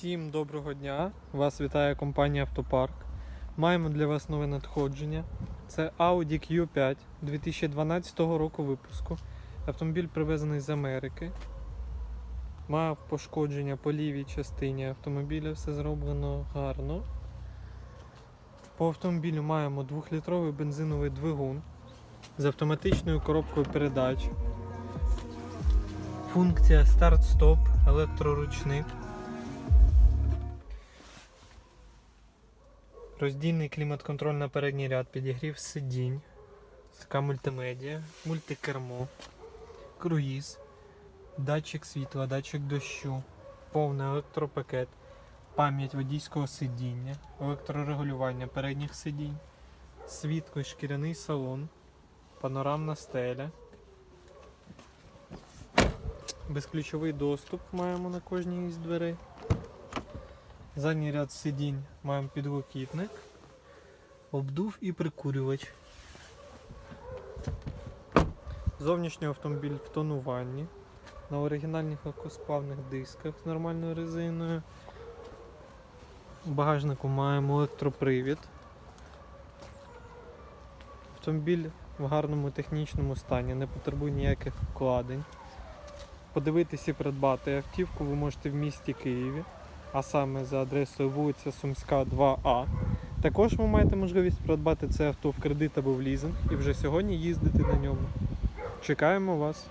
Всім доброго дня! Вас вітає компанія Автопарк. Маємо для вас нове надходження. Це Audi Q5 2012 року випуску. Автомобіль привезений з Америки. Мав пошкодження по лівій частині автомобіля, все зроблено гарно. По автомобілю маємо 2-літровий бензиновий двигун з автоматичною коробкою передач. Функція старт-стоп, електроручник. Роздільний клімат-контроль на передній ряд, підігрів сидінь, така мультимедіа, мультикермо, круїз, датчик світла, датчик дощу, повний електропакет, пам'ять водійського сидіння, електрорегулювання передніх сидінь, світло шкіряний салон, панорамна стеля. Безключовий доступ маємо на кожній із дверей. Задній ряд сидінь маємо підлокітник, обдув і прикурювач. Зовнішній автомобіль в тонуванні. На оригінальних легкосплавних дисках з нормальною резиною. У багажнику маємо електропривід. Автомобіль в гарному технічному стані, не потребує ніяких вкладень. Подивитися і придбати автівку ви можете в місті Києві а саме за адресою вулиця Сумська, 2А. Також ви маєте можливість придбати це авто в кредит або в лізинг і вже сьогодні їздити на ньому. Чекаємо вас!